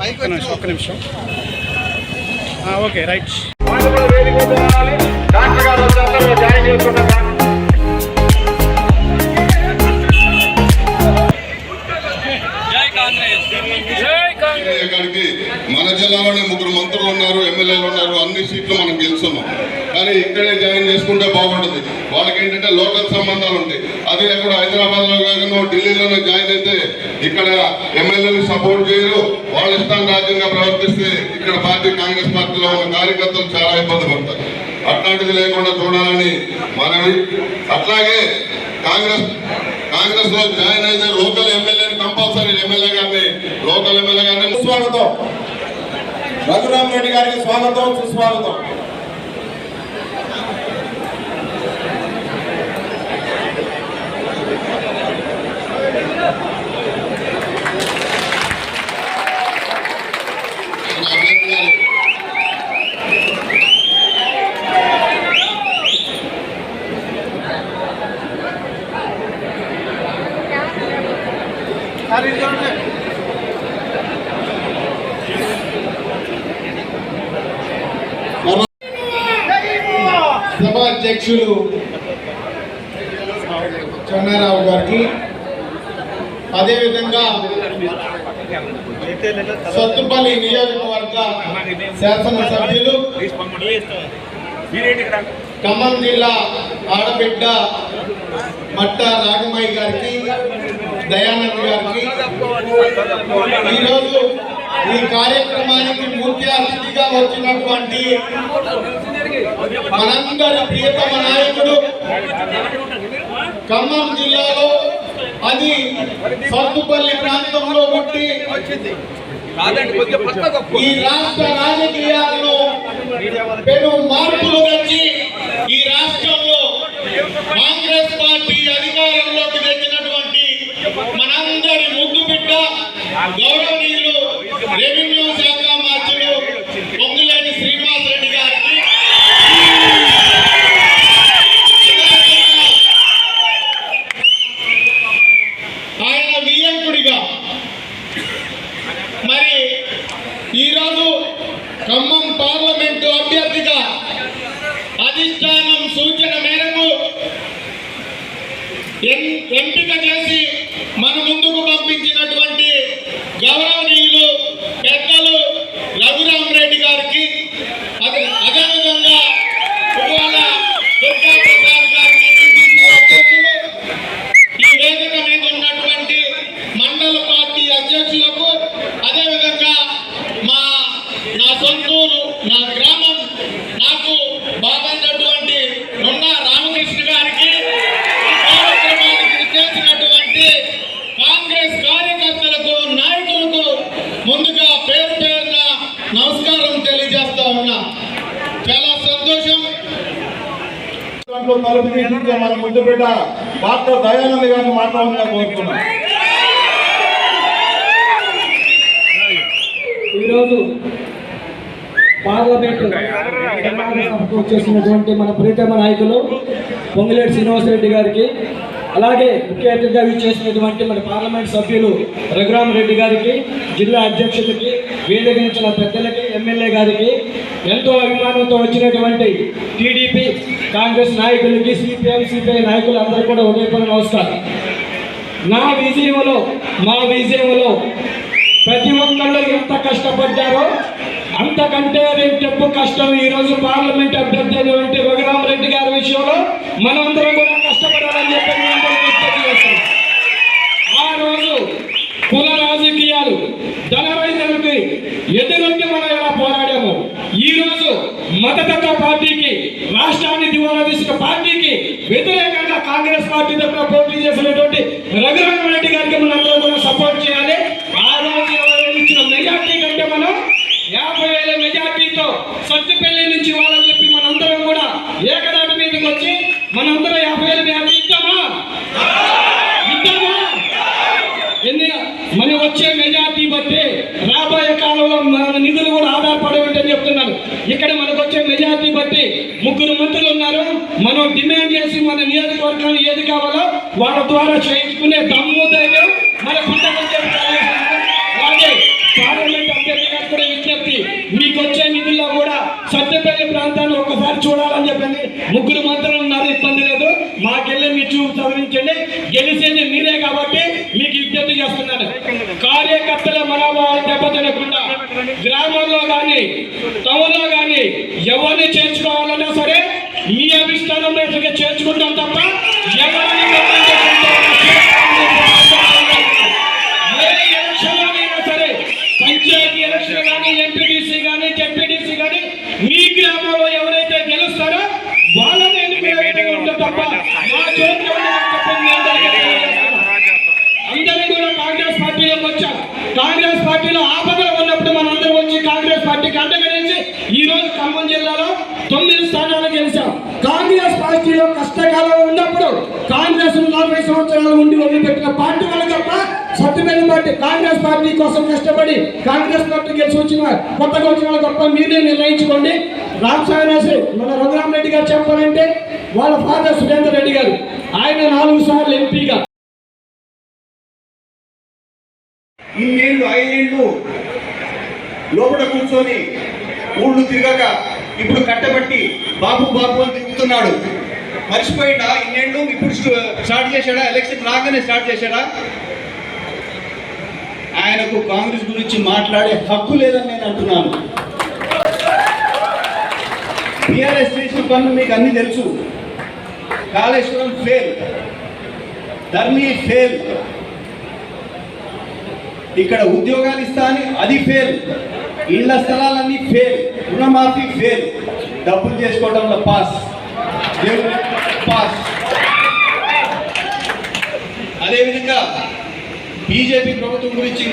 ఒక్క నిమిషం ఒక్క నిమిషం. ఆ, ఓకే రైట్. మన జిల్లాలోనే ముగ్గురు మంత్రులు ఉన్నారు ఎమ్మెల్యేలు ఉన్నారు అన్ని సీట్లు మనం గెలుస్తున్నాం. కానీ ఇక్కడే జాయిన్ చేసుకుంటే బాగుంటుంది. వాళ్ళకి ఏంటంటే లోకల్ సంబంధాలు ఉంటాయి. అదే అక్కడ హైదరాబాద్లో కాకుండా ఢిల్లీలోనే జాయిన్ అయితే ఇక్కడ ఎమ్మెల్యేలు సపోర్ట్ చేయరు. వాళ్ళ ఇష్టం రాజ్యంగా ప్రవర్తిస్తే ఇక్కడ పార్టీ కాంగ్రెస్ పార్టీలో ఉన్న కార్యకర్తలు చాలా ఇబ్బంది పడతారు. అట్లాంటిది లేకుండా చూడాలని మనవి. అట్లాగే కాంగ్రెస్ కాంగ్రెస్లో జాయిన్ అయితే లోకల్ ఎమ్మెల్యేని కంపల్సరీ ఎమ్మెల్యే గారిని లోకల్ ఎమ్మెల్యే గారిని స్వాగతం రఘురామ్ రెడ్డి గారికి స్వాగతం సుస్వాగతం. సభాధ్యక్షులు చెన్నారావు గారికి అదేవిధంగా సత్తుపల్లి నియోజకవర్గ శాసనసభ్యులు ఖమ్మం జిల్లా ఆడబిడ్డ మట్ట నాగమయ్య గారికి దయానంద్ గారికి. ఈరోజు ఈ కార్యక్రమానికి ముఖ్య అతిథిగా వచ్చినటువంటి మనందరి ప్రియతమ నాయకుడు ఖమ్మం జిల్లాలో అది సత్తుపల్లి ప్రాంతంలో పుట్టి ఈ రాష్ట్ర రాజకీయాల్లో పెను మార్పులు వచ్చి ఈ రాష్ట్రంలో కాంగ్రెస్ పార్టీ అధికారం మనందరి ముద్దు బిడ్డ గౌరవనీయులు రెవెన్యూ శాఖ మార్చులు పొంగులేని శ్రీనివాస్ రెడ్డి గారికి ఆయన వియ్యంకుడిగా మరి ఈరోజు ఖమ్మం పార్లమెంటు అభ్యర్థిగా అధిష్టానం సూచన మేరకు ఎన్- ఎంపిక చేసి మన ముందుకు పంపించినటువంటి గౌరవనీయులు పెద్దలు రఘురామ్ రెడ్డి గారికి అదే అదేవిధంగా ఇవాళ దుర్గా ప్రసాద్ గారికి TCC అధ్యక్షులు ఈ వేదిక మీద ఉన్నటువంటి మండల పార్టీ అధ్యక్షులకు అదేవిధంగా మా నా సొంతూరు నా గ్రామం నాకు బాగున్నటువంటి నున్న రామకృష్ణ గారికి ఈ కార్యక్రమానికి చేసినటువంటి కాంగ్రెస్ కార్యకర్తలకు నాయకులకు ముందుగా పేరు పేరున నమస్కారం తెలియజేస్తా ఉన్నా చాలా సంతోషం దాంట్లో తలుపు తీసించే మన ముద్దు బిడ్డ డాక్టర్ దయానంద గారిని మాట్లాడాలని కోరుతున్నాం. ఈరోజు పార్లమెంట్ వచ్చేసినటువంటి మన ప్రియతమ నాయకులు పొంగులేటి శ్రీనివాసరెడ్డి గారికి అలాగే ముఖ్య అతిథిగా విచ్చేసినటువంటి మన పార్లమెంట్ సభ్యులు రఘురామ్ రెడ్డి గారికి జిల్లా అధ్యక్షులకి వేదికరించిన పెద్దలకి ఎమ్మెల్యే గారికి ఎంతో అభిమానంతో వచ్చినటువంటి టీడీపీ కాంగ్రెస్ నాయకులకి సిపిఎం సిపిఐ నాయకులు అందరూ కూడా ఉదయపూర్వ నమస్కారం. నా విజయంలో మా విజయంలో ప్రతి ఒక్కళ్ళు ఎంత కష్టపడ్డారో అంతకంటే రెట్టింపు కష్టం ఈరోజు పార్లమెంట్ అభ్యర్థి అయినటువంటి రఘురామరెడ్డి గారి విషయంలో మనమందరం కూడా కష్టపడాలని చెప్పి ఆ రోజు కుల రాజకీయాలు ధనరైతులకి ఎదురొండి మనం ఎలా పోరాడాము ఈ రోజు మతతత్వ పార్టీ రాష్ట్రాన్ని దివాలా తీసిన పార్టీకి వ్యతిరేకంగా కాంగ్రెస్ పార్టీ తరఫున పోటీ చేసినటువంటి రఘురామ రెడ్డి గారికి మనం కూడా సపోర్ట్ చేయాలి ఆ రోజు ఇరవై వేలు ఇచ్చిన మెజార్టీ కంటే మనం యాభై వేల మెజార్టీతో సత్తుపల్లి నుంచి వాళ్ళని చెప్పి మనందరం కూడా ఏకదాటి మీదకి వచ్చి మనందరం యాభై వేల మెజార్టీ ఇద్దామా ఇద్దామా ఎన్ని మన వచ్చే మెజార్టీ బట్టి కాలంలో మన నిధులు కూడా ఆధారపడి ఉంటాయని చెప్తున్నాను ఇక్కడ మనకు వచ్చే మెజార్టీ బట్టి ముగ్గురు మంత్రులు ఉన్నారు. మనం డిమాండ్ చేసి మన నియోజకవర్గాన్ని ఏది కావాలో వాళ్ళ ద్వారా చేయించుకునే దమ్ము ధైర్యం మన గుండె అలాగే పార్లమెంట్ ముఖ్యంగా కూడా విజ్ఞప్తి మీకు వచ్చే నిధుల్లో కూడా సత్యపల్లి ప్రాంతాన్ని ఒక్కసారి చూడాలని చెప్పండి. ముగ్గురు మంత్రులు ఉన్నారు ఇబ్బంది లేదు. మాకెళ్ళి మీ చూపు చదివించండి. గెలిచే మీరే కాబట్టి మీకు విజ్ఞప్తి చేస్తున్నాను కార్యకర్తల మనోభావాలు దెబ్బతినకుండా గ్రామంలో కానీ టౌన్లో కానీ ఎవరిని చేర్చుకోవాలన్నా సరే మీ అభిష్టానం మేరకు చేర్చుకుంటాం తప్ప ఎవరిని నిర్ణయించకుండా ఏ సరే పంచాయతీ ఎలక్షన్ కానీ ఎంపీడీసీ కానీ జెడ్పీటీసీ కానీ మీ గ్రామంలో ఎవరైతే గెలుస్తారో వాళ్ళని ఎన్నుకునే ఉంటుంది తప్ప మా చోట్ల ఉండదని చెప్పి మీ అందరికీ తెలియజేస్తున్నాను. అందరూ కూడా కాంగ్రెస్ పార్టీలోకి వచ్చాం కాంగ్రెస్ పార్టీలో ఆపదలు ఉన్నప్పుడు మనందరం వచ్చి కాంగ్రెస్ పార్టీకి అండగించి ఈ రోజు ఖమ్మం జిల్లాలో తొమ్మిది స్థానాలు గెలిచాం. కాంగ్రెస్ పార్టీలో కష్టకాలం ఉన్నప్పుడు కాంగ్రెస్ నలభై సంవత్సరాలు ఉండి వదిలిపెట్టిన పార్టీ వల్ల తప్ప సత్యమైన పార్టీ కాంగ్రెస్ పార్టీ కోసం కష్టపడి కాంగ్రెస్ పార్టీ గెలిచి వచ్చిన కొత్తగా వచ్చిన వాళ్ళు తప్ప మీరే నిర్ణయించుకోండి. రామ్ మన రఘురామ్ రెడ్డి గారు చెప్పాలంటే వాళ్ళ ఫాదర్ సురేందర్ రెడ్డి గారు ఆయన నాలుగు సార్లు ఎంపీగా. ఇన్నేళ్ళు ఐదేళ్ళు లోపల కూర్చొని ఊళ్ళు తిరగక ఇప్పుడు కట్టబట్టి బాబు బాబు అని తిరుగుతున్నాడు. మర్చిపోయిందా? ఇన్నేళ్ళు ఇప్పుడు స్టార్ట్ చేశాడా? ఎలక్షన్ రాగానే స్టార్ట్ చేశాడా? ఆయనకు కాంగ్రెస్ గురించి మాట్లాడే హక్కు లేదని నేను అంటున్నాను. టీఆర్ఎస్ చేసిన పనులు మీకు అన్ని తెలుసు. కాళేశ్వరం ఫెయిల్ ధర్మీ ఫెయిల్ ఇక్కడ ఉద్యోగాలు ఇస్తా అని అది ఫెయిల్ ఇళ్ళ స్థలాలన్నీ ఫెయిల్ రుణమాఫీ ఫెయిల్ డబ్బులు చేసుకోవడంలో పాస్ పాస్ అదేవిధంగా బీజేపీ ప్రభుత్వం గురించి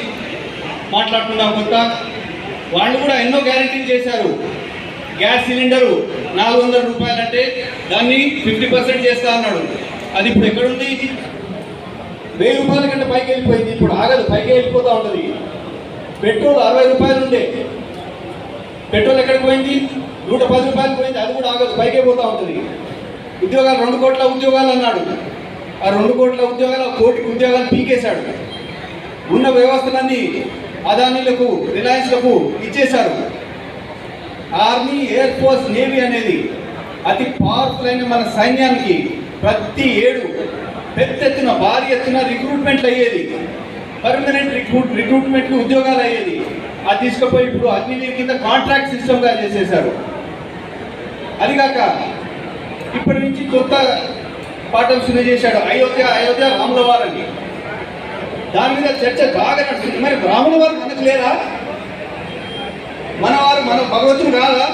మాట్లాడుతున్నాం కొంత వాళ్ళు కూడా ఎన్నో గ్యారంటీలు చేశారు. గ్యాస్ సిలిండరు నాలుగు వందల రూపాయలంటే దాన్ని ఫిఫ్టీ పర్సెంట్ చేస్తా అన్నాడు. అది ఇప్పుడు ఎక్కడుంది వెయ్యి రూపాయల కంటే పైకి వెళ్ళిపోయింది. ఇప్పుడు ఆగదు పైకి వెళ్ళిపోతూ ఉంటుంది. పెట్రోల్ అరవై రూపాయలు ఉండే. పెట్రోల్ ఎక్కడికి పోయింది? నూట పది రూపాయలు పోయింది. అది కూడా ఆగదు పైకే పోతూ ఉంటుంది. ఉద్యోగాలు రెండు కోట్ల ఉద్యోగాలు అన్నాడు. ఆ రెండు కోట్ల ఉద్యోగాలు కోటికి ఉద్యోగాలు పీకేశాడు. ఉన్న వ్యవస్థలన్నీ అదానీలకు రిలయన్స్లకు ఇచ్చేశారు. ఆర్మీ ఎయిర్ ఫోర్స్ నేవీ అనేది అతి పవర్ఫుల్ అయిన మన సైన్యానికి ప్రతి ఏడు పెద్ద ఎత్తున భారీ ఎత్తున రిక్రూట్మెంట్లు అయ్యేది పర్మనెంట్ రిక్రూట్ రిక్రూట్మెంట్లు ఉద్యోగాలు అయ్యేది అది తీసుకుపోయి ఇప్పుడు అగ్నివీర్ కింద కాంట్రాక్ట్ సిస్టమ్గా చేసేశారు. అదిగాక ఇప్పటి నుంచి కొత్త పాఠం శురు చేశాడు అయోధ్య అయోధ్య రాముల వారని దాని మీద చర్చ బాగా నడుస్తుంది. మరి రాముల వారు మనకు లేదా మన వారు మన భగవంతుడు కాదా?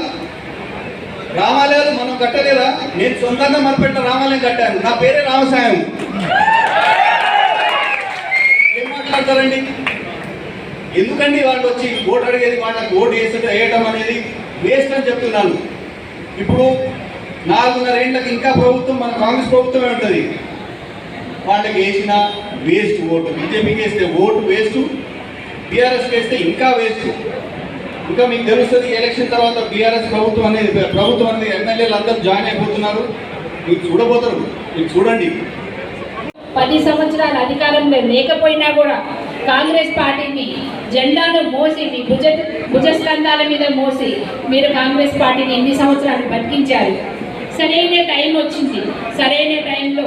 రామాలయాలు మనం కట్టలేదా? నేను సొంతంగా మనపెట్టిన రామాలయం కట్టాను. నా పేరే రామసాయం. ఏం మాట్లాడతారండి ఎందుకండి వాళ్ళు వచ్చి ఓటు అడిగేది వాళ్ళకి ఓటు వేసి వేయడం అనేది వేస్ట్ అని చెప్తున్నాను ఇప్పుడు నాలుగున్నర ఏళ్ళకి ఇంకా ప్రభుత్వం మన కాంగ్రెస్ ప్రభుత్వమే ఉంటుంది. వాళ్ళకి వేసిన వేస్ట్ ఓటు. బీజేపీకి వేస్తే ఓటు వేస్ట్ బీఆర్ఎస్కి వేస్తే ఇంకా వేస్ట్. ఇంకా మీకు తెలుస్తుంది ఎలక్షన్ తర్వాత బీఆర్ఎస్ ప్రభుత్వం అనేది ప్రభుత్వం అనేది ఎమ్మెల్యేలు అందరూ జాయిన్ అయిపోతున్నారు. మీరు చూడబోతారు మీరు చూడండి. పది సంవత్సరాల అధికారంలో లేకపోయినా కూడా కాంగ్రెస్ పార్టీని జెండాను మోసి మీ భుజ భుజస్కంధాల మీద మోసి మీరు కాంగ్రెస్ పార్టీని ఎన్ని సంవత్సరాలు బతికించారు? సరైన టైం వచ్చింది. సరైన టైంలో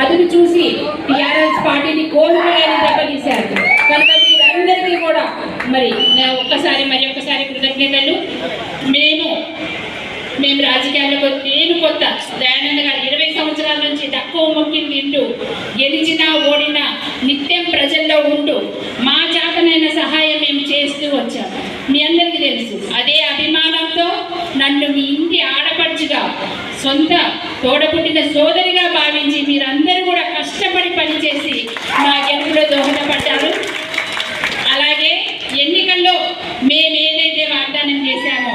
అదును చూసి టీఆర్ఎస్ పార్టీని కోలుకోలేని దెబ్బతీశారు. కనుక మీరందరికీ కూడా మరి నా ఒక్కసారి మరి ఒక్కసారి కృతజ్ఞతలు. మేము మేము రాజకీయాల్లో నేను కొత్త దయానంద గారు ఇరవై సంవత్సరాల నుంచి తక్కువ మొక్కిని తింటూ గెలిచినా ఓడినా నిత్యం ప్రజల్లో ఉంటూ మా చేతనైన సహాయం మేము చేస్తూ వచ్చాం. మీ అందరికీ తెలుసు అదే అభిమానంతో నన్ను మీ ఇంటి ఆడపడుచుగా సొంత తోడపుట్టిన సోదరిగా భావించి మీరందరూ కూడా కష్టపడి పనిచేసి మా గెలుపులో దోహదపడ్డారు. అలాగే ఎన్నికల్లో మేము ఏదైతే వాగ్దానం చేశామో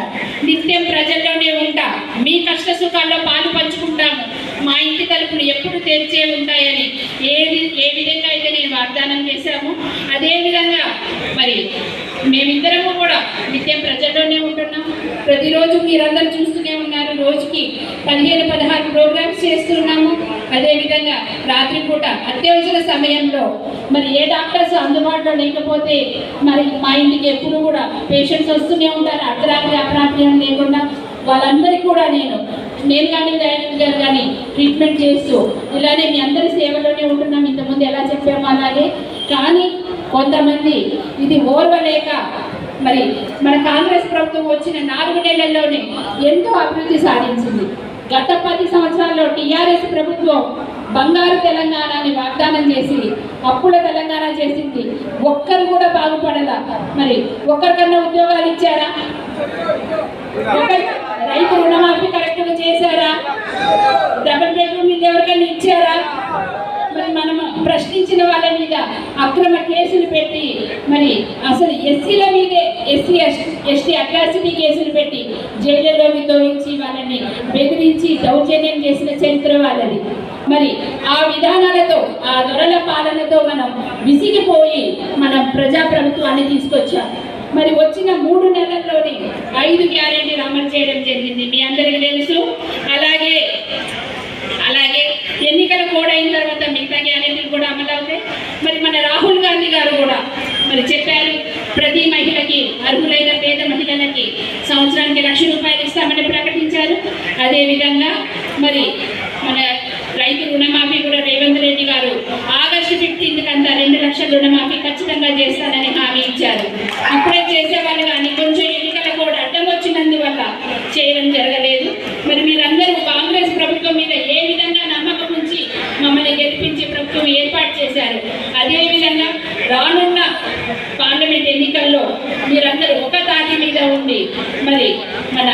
నిత్యం ప్రజల్లోనే ఉంటా. మీ కష్ట సుఖాల్లో పాలు పంచుకుంటాము. మా ఇంటి తలుపులు ఎప్పుడు తెరిచే ఉంటాయని. ఏది ఏ విధంగా అయితే నేను వాగ్దానం చేశాము అదే విధంగా మరి మేమిద్దరము కూడా నిత్యం ప్రజల్లోనే ఉంటున్నాం. ప్రతిరోజు మీరందరూ చూస్తూనే ఉన్నారు. రోజుకి పదిహేను పదహారు ప్రోగ్రామ్స్ చేస్తున్నాము. అదేవిధంగా రాత్రిపూట అత్యవసర సమయంలో మరి ఏ డాక్టర్స్ అందుబాటులో లేకపోతే మరి మా ఇంటికి ఎప్పుడు కూడా పేషెంట్స్ వస్తూనే ఉంటారు. అర్ధరాత్రి అపరాత్రి అని లేకుండా వాళ్ళందరికీ కూడా నేను నేను కానీ దయానంద్ గారు కానీ ట్రీట్మెంట్ చేస్తూ ఇలానే మీ అందరి సేవలోనే ఉంటున్నాం. ఇంతకుముందు ఎలా చెప్పామో అలాగే. కానీ కొంతమంది ఇది ఓర్వలేక మరి మన కాంగ్రెస్ ప్రభుత్వం వచ్చిన నాలుగు నెలల్లోనే ఎంతో అభివృద్ధి సాధించింది. గత పది సంవత్సరాల్లో టీఆర్ఎస్ ప్రభుత్వం బంగారు తెలంగాణ అని వాగ్దానం చేసి అప్పుల తెలంగాణ చేసింది. ఒక్కరు కూడా బాగుపడదా మరి ఒక్కరికన్నా ఉద్యోగాలు ఇచ్చారా? ఒకరి- రైతు రుణమాఫీ కరెక్ట్గా చేశారా? డబుల్ బెడ్రూమ్ ఇల్లు ఎవరికైనా ఇచ్చారా? మరి మనం ప్రశ్నించిన వాళ్ళ మీద అక్రమ కేసులు పెట్టి మరి అసలు ఎస్సీల మీదే ఎస్సీ ఎస్టీ అట్రాసిటీ కేసులు పెట్టి జైళ్ళలోకి తోయించి వాళ్ళని బెదిరించి దౌర్జన్యం చేసిన చరిత్ర వాళ్ళది. మరి ఆ విధానాలతో ఆ దొరల పాలనతో మనం విసిగిపోయి మనం ప్రజాప్రభుత్వాన్ని తీసుకొచ్చాం. మరి వచ్చిన మూడు నెలల్లోనే ఐదు గ్యారెంటీలు అమలు చేయడం జరిగింది మీ అందరికీ తెలుసు. అలాగే అలాగే ఎన్నికల కోడ్ అయిన తర్వాత మిగతా గ్యారెంటీలు కూడా అమలు అవుతాయి. మరి మన రాహుల్ గాంధీ గారు కూడా మరి చెప్పారు ప్రతి మహిళకి అర్హులైన పేద మహిళలకి సంవత్సరానికి లక్ష రూపాయలు ఇస్తామని ప్రకటించారు. అదేవిధంగా మరి మన రైతు రుణమాఫీ కూడా రేవంత్ రెడ్డి గారు ఆగస్టు ఫిఫ్టీన్త్ అంతా రెండు లక్షల రుణమాఫీ ఖచ్చితంగా చేస్తానని హామీ ఇచ్చారు. అప్పుడే చేసేవాళ్ళు కానీ కొంచెం ఎన్నికల కూడా అడ్డం వచ్చినందువల్ల చేయడం జరగలేదు. మరి మీరందరూ కాంగ్రెస్ ప్రభుత్వం మీద ఏ విధంగా నమ్మకం ఉంచి మమ్మల్ని గెలిపించి ప్రభుత్వం ఏర్పాటు చేశారు? అదే విధంగా రానున్న పార్లమెంట్ ఎన్నికల్లో మీరందరూ ఒక తాటి మీద ఉండి మరి మన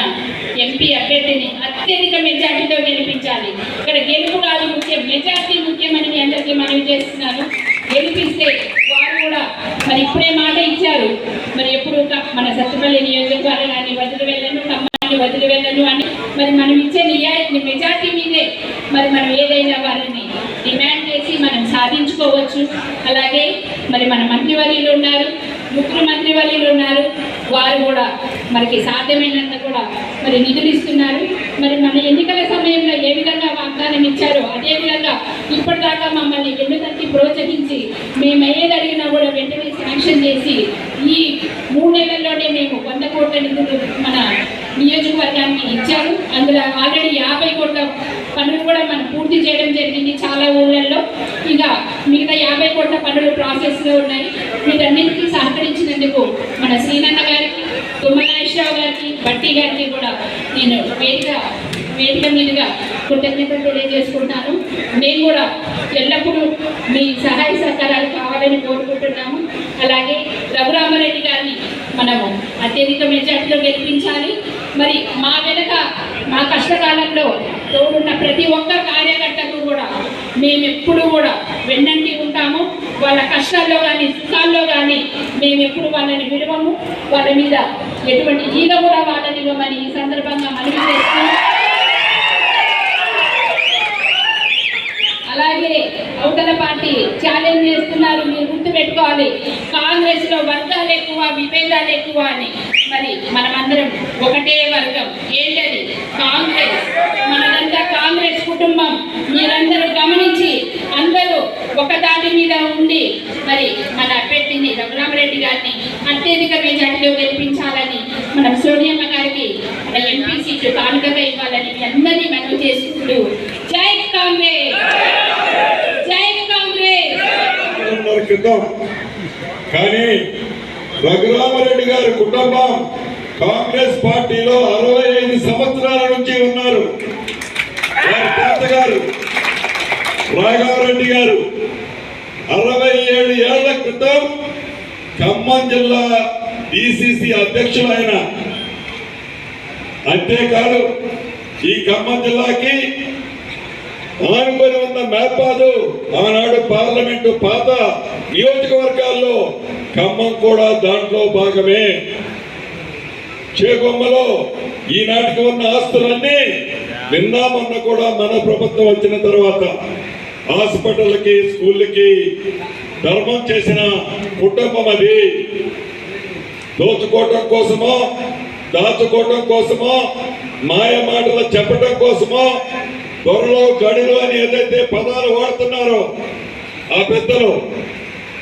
ఎంపీ అభ్యర్థిని అత్యధిక మెజార్టీతో గెలిపించాలి. ఇక్కడ గెలుపు కాదు ముఖ్యం మెజార్టీ ముఖ్యమని మీ అందరికీ మనవి చేస్తున్నాను. గెలిపిస్తే వారు కూడా మరి ఇప్పుడే మాట ఇచ్చారు. మరి ఎప్పుడు మన సత్తుపల్లి నియోజకవర్గాన్ని వదిలి వెళ్ళను ఖమ్మాన్ని వదిలి వెళ్ళను అని మరి మనం ఇచ్చే నియా మెజార్టీ మీదే మరి మనం ఏదైనా వారిని డిమాండ్ చేసి మనం సాధించుకోవచ్చు. అలాగే మరి మన మంత్రివర్యులు ఉన్నారు ముగ్గురు మంత్రివర్యులు ఉన్నారు. వారు కూడా మనకి సాధ్యమైనంత కూడా మరి నిధులు ఇస్తున్నారు. మరి మన ఎన్నికల సమయంలో ఏ విధంగా వాగ్దానం ఇచ్చారో అదే విధంగా ఇప్పటిదాకా మమ్మల్ని వెన్నుతట్టి ప్రోత్సహించి మేము ఏది అడిగినా కూడా వెంటనే శాంక్షన్ చేసి ఈ మూడు నెలల్లోనే మేము వంద కోట్ల నిధులు మన నియోజకవర్గానికి ఇచ్చారు. అందులో ఆల్రెడీ యాభై కోట్ల పనులు కూడా మనం పూర్తి చేయడం జరిగింది చాలా ఊళ్ళల్లో. ఇంకా మిగతా యాభై కోట్ల పనులు ప్రాసెస్లో ఉన్నాయి. వీటన్నింటికి సహకరించినందుకు మన శ్రీనన్న గారికి తుమ్మనాగేశ్వరరావు గారికి బట్టి గారికి కూడా నేను వేదిక వేదిక మీదుగా కృతజ్ఞతలు తెలియజేసుకుంటాను మేము కూడా ఎల్లప్పుడూ మీ సహాయ సహకారాలు కావాలని కోరుకుంటున్నాము. అలాగే రఘురామారెడ్డి గారిని మనము అత్యధిక మెజార్టీలో గెలిపించాలి. మరి మా వెనుక మా కష్టకాలంలో తోడున్న ప్రతి ఒక్క కార్యకర్తకు కూడా మేమెప్పుడు కూడా వెన్నంటి ఉంటాము. వాళ్ళ కష్టాల్లో కానీ సుఖాల్లో కానీ మేమెప్పుడు వాళ్ళని విడవము. వాళ్ళ మీద ఎటువంటి ఈగ కూడా వాళ్ళని ఇవ్వమని ఈ సందర్భంగా మనవి చేస్తాము అలాగే అవతల పార్టీ ఛాలెంజ్ చేస్తున్నారు. మీరు గుర్తు పెట్టుకోవాలి వర్గాలు ఎక్కువ విభేదాలు ఎక్కువ అని. మరి మనమందరం ఒకటే వర్గం ఏంటది? కాంగ్రెస్. మనదంతా కాంగ్రెస్ కుటుంబం. మీరందరూ గమనించి అందరూ ఒక దాటి మీద ఉండి మరి మన అభ్యర్థిని రఘురామరెడ్డి గారిని అత్యధిక మెజార్టీలో గెలిపించాలని మనం సోనియమ్మ గారికి మన ఎంపీ సీట్లు కానుకగా ఇవ్వాలని మీ అందరినీ మనం చేసుకుంటూ జై కాంగ్రెస్! జై కాంగ్రెస్! కానీ రఘురామరెడ్డి గారి కుటుంబం కాంగ్రెస్ పార్టీలో అరవై ఐదు సంవత్సరాల నుంచి ఉన్నారు. తాతగారు రాఘవరెడ్డి గారు అరవై ఏడు ఏళ్ళ క్రితం ఖమ్మం జిల్లా డిసిసి అధ్యక్షులు ఆయన అంతేకాదు ఈ ఖమ్మం జిల్లాకి ఆనుకొని ఉన్న మేపాదు ఆనాడు పార్లమెంటు పాత నియోజకవర్గాల్లో ఖమ్మం కూడా దాంట్లో భాగమే. చేగొమ్మలో ఈనాటికి ఉన్న ఆస్తులన్నీ విన్నామన్న కూడా మన ప్రభుత్వం వచ్చిన తర్వాత హాస్పిటల్కి స్కూళ్ళకి ధర్మం చేసిన కుటుంబం అది. దోచుకోవటం కోసమో దాచుకోవటం కోసమో మాయ మాటలు చెప్పటం కోసమో త్వరలో గడులు అని ఏదైతే పదాలు వాడుతున్నారో ఆ పెద్దలు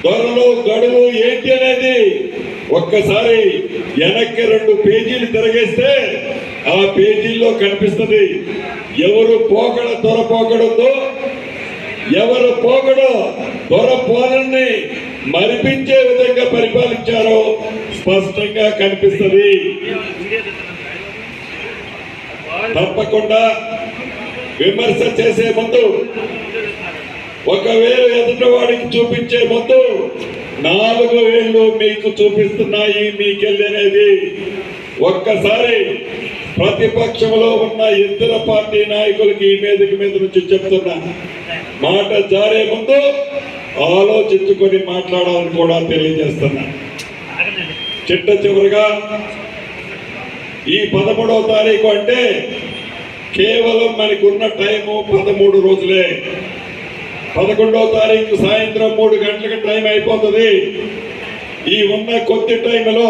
దొరలు గడువు ఏంటి అనేది ఒక్కసారి వెనక్కి రెండు పేజీలు తిరగేస్తే ఆ పేజీల్లో కనిపిస్తుంది. ఎవరు పోకడ దొర పోకడుందో ఎవరు పోకడో దొర పోలని మరిపించే విధంగా పరిపాలించారో స్పష్టంగా కనిపిస్తుంది. తప్పకుండా విమర్శ చేసే ముందు ఒకవేళ వేలు ఎదుటివాడికి చూపించే ముందు నాలుగు వేలు మీకు చూపిస్తున్నాయి మీకెళ్ళనేది ఒక్కసారి ప్రతిపక్షంలో ఉన్న ఇతర పార్టీ నాయకులకి ఈ మీదకి మీద నుంచి చెప్తున్నా. మాట జారే ముందు ఆలోచించుకొని మాట్లాడాలని కూడా తెలియజేస్తున్నా. చిట్ట చివరిగా ఈ పదమూడవ తారీఖు అంటే కేవలం మనకున్న టైము పదమూడు రోజులే. పదకొండవ తారీఖు సాయంత్రం మూడు గంటలకు టైం అయిపోతుంది. ఈ ఉన్న కొద్ది టైంలో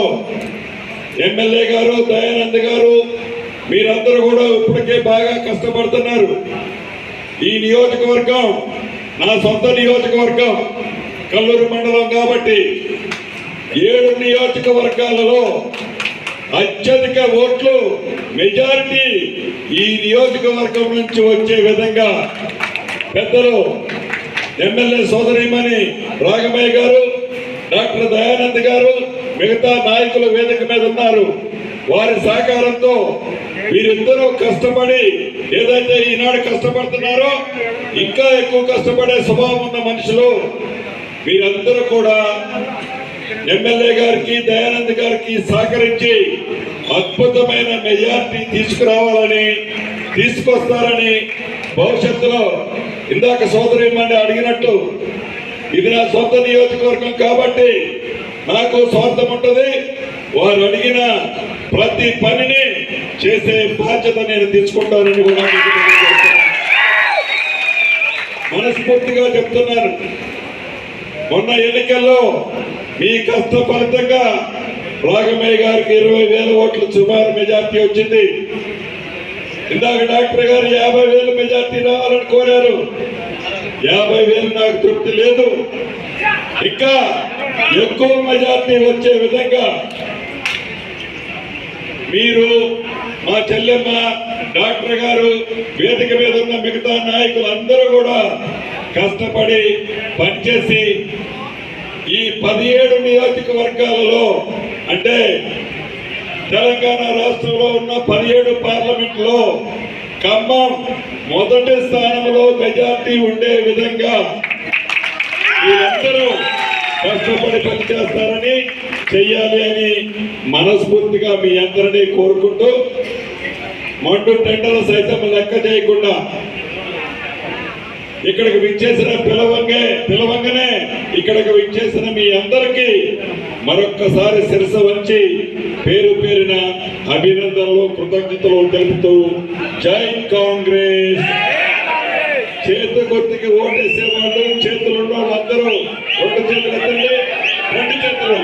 ఎమ్మెల్యే గారు దయానంద్ గారు మీరందరూ కూడా ఇప్పటికే బాగా కష్టపడుతున్నారు. ఈ నియోజకవర్గం నా సొంత నియోజకవర్గం కల్లూరు మండలం కాబట్టి ఏడు నియోజకవర్గాలలో అత్యధిక ఓట్లు మెజారిటీ ఈ నియోజకవర్గం నుంచి వచ్చే విధంగా పెద్దలు ఎమ్మెల్యే సోదరిమణి రాగమయ్య గారు డాక్టర్ దయానంద్ గారు మిగతా నాయకులు వేదిక మీద ఉన్నారు. వారి సహకారంతో వీరిద్దరూ కష్టపడి ఏదైతే ఈనాడు కష్టపడుతున్నారో ఇంకా ఎక్కువ కష్టపడే స్వభావం ఉన్న మనుషులు వీరందరూ కూడా ఎమ్మెల్యే గారికి దయానంద్ గారికి సహకరించి అద్భుతమైన మెజార్టీ తీసుకురావాలని తీసుకొస్తారని భవిష్యత్తులో ఇందాక సోదరి అడిగినట్టు ఇది నా సొంత నియోజకవర్గం కాబట్టి నాకు స్వార్థం ఉంటుంది. వారు అడిగిన ప్రతి పనిని చేసే బాధ్యత నేను తీసుకుంటానని కూడా మనస్ఫూర్తిగా చెప్తున్నాను మొన్న ఎన్నికల్లో మీ కష్ట ఫలితంగా రాగమయ్య గారికి ఇరవై వేల ఓట్లు సుమారు మెజార్టీ వచ్చింది. ఇందాక డాక్టర్ గారు యాభై వేలు మెజార్టీ రావాలని కోరారు. యాభై వేలు నాకు తృప్తి లేదు. ఇంకా ఎక్కువ మెజార్టీ వచ్చే విధంగా మీరు మా చెల్లెమ్మ డాక్టర్ గారు వేదిక మీద ఉన్న మిగతా నాయకులు అందరూ కూడా కష్టపడి పనిచేసి ఈ పదిహేడు నియోజకవర్గాలలో అంటే తెలంగాణ రాష్ట్రంలో ఉన్న పదిహేడు పార్లమెంట్లో ఖమ్మం మొదటి స్థానంలో మెజార్టీ ఉండే విధంగా వీరందరూ కష్టపడి పనిచేస్తారని చెయ్యాలి అని మనస్ఫూర్తిగా మీ అందరినీ కోరుకుంటూ మండు టెండలు సైతం లెక్క చేయకుండా ఇక్కడికి విచ్చేసిన పిలవంగే పిలవంగనే ఇక్కడికి విచ్చేసిన మీ అందరికీ మరొక్కసారి శిరస వంచి పేరు పేరిన అభినందనలు కృతజ్ఞతలు తెలుపుతూ జై కాంగ్రెస్. చేతు గుర్తుకి ఓటేసే వాళ్ళు చేతులు ఉన్న వాళ్ళందరూ రెండు చేతులు ఎత్తండి రెండు చేతులు.